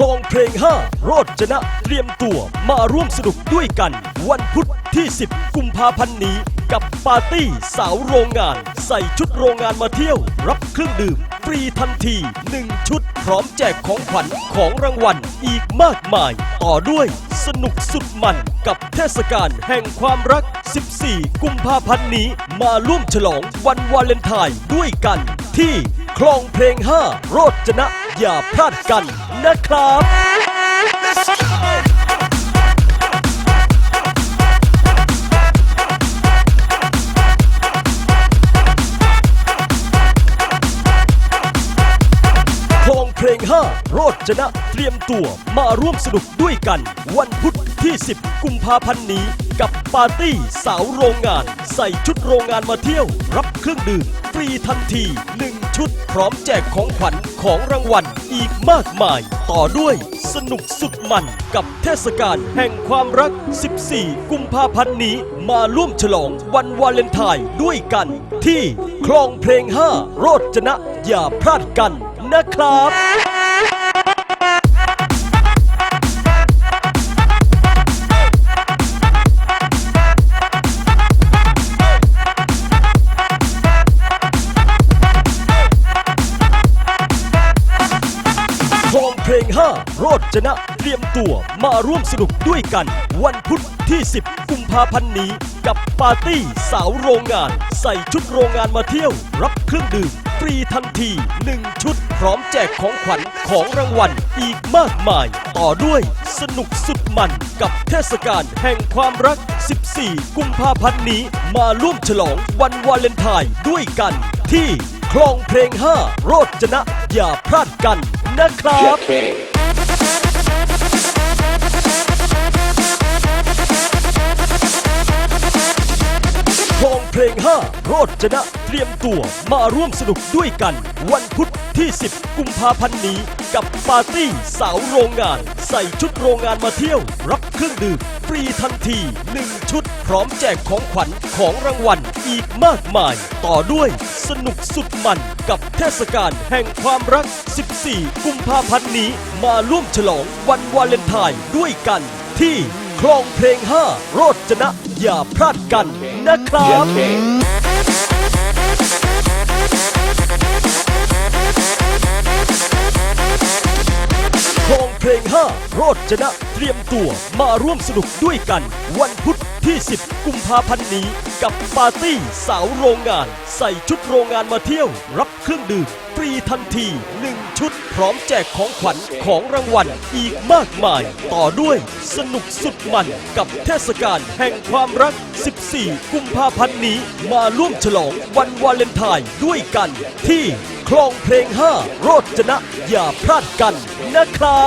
คลองเพลง 5 โรจนะเตรียมตัวมาร่วมสนุกด้วยกัน วันพุธที่ 10 กุมภาพันธ์นี้ กับปาร์ตี้สาวโรงงาน ใส่ชุดโรงงานมาเที่ยว รับเครื่องดื่ม ฟรีทันที 1 ชุด พร้อมแจกของขวัญของรางวัลอีกมากมาย ต่อด้วยสนุกสุดมันกับเทศกาลแห่งความรัก 14 กุมภาพันธ์นี้ มาร่วมฉลองวันวาเลนไทน์ด้วยกัน ที่คลองเพลง 5 โรจนะ อย่าพลาดกันนะครับคลองเพลง 5 โรจนะเตรียมตัวมาร่วมสนุกด้วยกัน วันพุธที่ 10 กุมภาพันธ์นี้ กับปาร์ตี้สาวโรงงาน ใส่ชุดโรงงานมาเที่ยว รับเครื่องดื่ม รีทันที 1 ชุดพร้อมแจกของขวัญของรางวัลอีกมากมาย ต่อด้วยสนุกสุดมันกับเทศกาลแห่งความรัก 14 กุมภาพันธ์นี้มาร่วมฉลองวันวาเลนไทน์ด้วยกัน ที่คลองเพลง 5 โรจนะ อย่าพลาดกันนะครับ 5โรจนะเตรียมตัวมาร่วมสนุกด้วยกัน วันพุธที่ 10 กุมภาพันธ์นี้ กับปาร์ตี้สาวโรงงาน ใส่ชุดโรงงานมาเที่ยว รับเครื่องดื่มฟรีทันที 1 ชุด พร้อมแจกของขวัญของรางวัลอีกมากมาย ต่อด้วยสนุกสุดมันกับเทศกาลแห่งความรัก 14 กุมภาพันธ์นี้ มาร่วมฉลองวันวาเลนไทน์ด้วยกันที่คลองเพลง 5 โรจนะ อย่าพลาดกันนะครับ เพลง 5 โรจนะเตรียมตัวมาร่วมสนุกด้วยกัน วันพุธที่ 10 กุมภาพันธ์นี้ กับปาร์ตี้สาวโรงงาน ใส่ชุดโรงงานมาเที่ยว รับเครื่องดื่มฟรีทันที 1 ชุด พร้อมแจกของขวัญของรางวัลอีกมากมาย ต่อด้วยสนุกสุดมันกับเทศกาลแห่งความรัก 14 กุมภาพันธ์นี้ มาร่วมฉลองวันวาเลนไทน์ด้วยกัน ที่คลองเพลง 5 โรจนะ อย่าพลาดกันนะครับคลองเพลง 5 โรจนะเตรียมตัวมาร่วมสนุกด้วยกัน วันพุธที่ 10 กุมภาพันธ์นี้ กับปาร์ตี้สาวโรงงาน ใส่ชุดโรงงานมาเที่ยว รับเครื่องดื่มฟ รีทันที 1 ชุด พร้อมแจกของขวัญของรางวัลอีกมากมาย ต่อด้วยสนุกสุดมันกับเทศกาลแห่งความรัก 14 กุมภาพันธ์นี้มาร่วมฉลองวันวาเลนไทน์ด้วยกัน ที่คลองเพลง 5 โรจนะ อย่าพลาดกันนะครับ